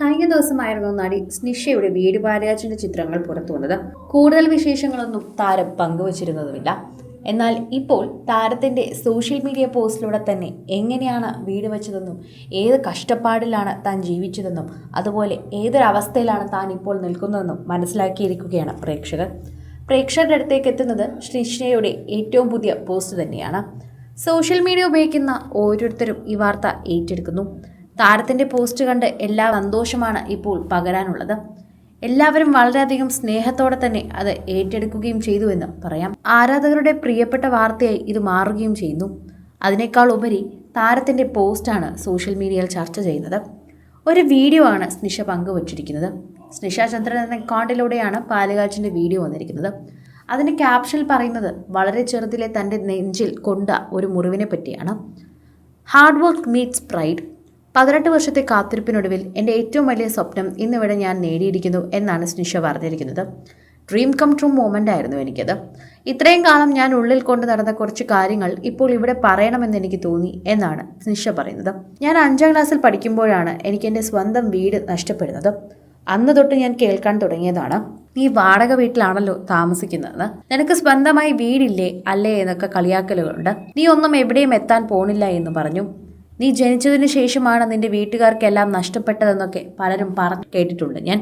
കഴിഞ്ഞ ദിവസമായിരുന്നു നടി സ്നിഷയുടെ വീട് പാലയാച്ചിന്റെ ചിത്രങ്ങൾ പുറത്തു വന്നത്. കൂടുതൽ വിശേഷങ്ങളൊന്നും താരം പങ്കുവച്ചിരുന്നതുമില്ല. എന്നാൽ ഇപ്പോൾ താരത്തിന്റെ സോഷ്യൽ മീഡിയ പോസ്റ്റിലൂടെ തന്നെ എങ്ങനെയാണ് വീട് വെച്ചതെന്നും ഏത് കഷ്ടപ്പാടിലാണ് താൻ ജീവിച്ചതെന്നും അതുപോലെ ഏതൊരവസ്ഥയിലാണ് താൻ ഇപ്പോൾ നിൽക്കുന്നതെന്നും മനസ്സിലാക്കിയിരിക്കുകയാണ് പ്രേക്ഷകർ. പ്രേക്ഷകരുടെ അടുത്തേക്ക് എത്തുന്നത് ശ്രീഷ്ണയുടെ ഏറ്റവും പുതിയ പോസ്റ്റ് തന്നെയാണ്. സോഷ്യൽ മീഡിയ ഉപയോഗിക്കുന്ന ഓരോരുത്തരും ഈ വാർത്ത ഏറ്റെടുക്കുന്നു. താരത്തിന്റെ പോസ്റ്റ് കണ്ട് എല്ലാ സന്തോഷമാണ് ഇപ്പോൾ പകരാനുള്ളത്. എല്ലാവരും വളരെയധികം സ്നേഹത്തോടെ തന്നെ അത് ഏറ്റെടുക്കുകയും ചെയ്തുവെന്ന് പറയാം. ആരാധകരുടെ പ്രിയപ്പെട്ട വാർത്തയായി ഇത് മാറുകയും ചെയ്യുന്നു. അതിനേക്കാൾ ഉപരി താരത്തിന്റെ പോസ്റ്റാണ് സോഷ്യൽ മീഡിയയിൽ ചർച്ച ചെയ്യുന്നത്. ഒരു വീഡിയോ ആണ് സ്നിഷ പങ്കുവച്ചിരിക്കുന്നത്. സ്നിഷ ചന്ദ്രൻ എന്ന അക്കൗണ്ടിലൂടെയാണ് പാലുകാച്ചിന്റെ വീഡിയോ വന്നിരിക്കുന്നത്. അതിന്റെ ക്യാപ്ഷനിൽ പറയുന്നത് വളരെ ചെറുതിലെ തന്റെ നെഞ്ചിൽ കൊണ്ട ഒരു മുറിവിനെ പറ്റിയാണ്. Hard work meets pride. പതിനെട്ട് വർഷത്തെ കാത്തിരിപ്പിനൊടുവിൽ എന്റെ ഏറ്റവും വലിയ സ്വപ്നം ഇന്നിവിടെ ഞാൻ നേടിയിരിക്കുന്നു എന്നാണ് സ്നിഷ പറഞ്ഞിരിക്കുന്നത്. ഡ്രീം കം ട്രൂ മൂമെന്റ് ആയിരുന്നു എനിക്കത്. ഇത്രയും കാലം ഞാൻ ഉള്ളിൽ കൊണ്ട് നടന്ന കുറച്ച് കാര്യങ്ങൾ ഇപ്പോൾ ഇവിടെ പറയണമെന്ന് എനിക്ക് തോന്നി എന്നാണ് സ്നിഷ പറയുന്നത്. ഞാൻ അഞ്ചാം ക്ലാസ്സിൽ പഠിക്കുമ്പോഴാണ് എനിക്ക് എന്റെ സ്വന്തം വീട് നഷ്ടപ്പെടുന്നത്. അന്ന് തൊട്ട് ഞാൻ കേൾക്കാൻ തുടങ്ങിയതാണ്. നീ വാടക വീട്ടിലാണല്ലോ താമസിക്കുന്നത്. നിനക്ക് സ്വന്തമായി വീടില്ലേ? അല്ലേ? എന്നൊക്കെ കളിയാക്കലുകളുണ്ട്. നീ ഒന്നും എവിടെയും എത്താൻ പോണില്ല എന്ന് പറഞ്ഞു. നീ ജനിച്ചതിന് ശേഷമാണ് നിന്റെ വീട്ടുകാർക്കെല്ലാം നഷ്ടപ്പെട്ടതെന്നൊക്കെ പലരും പറഞ്ഞു കേട്ടിട്ടുണ്ട്. ഞാൻ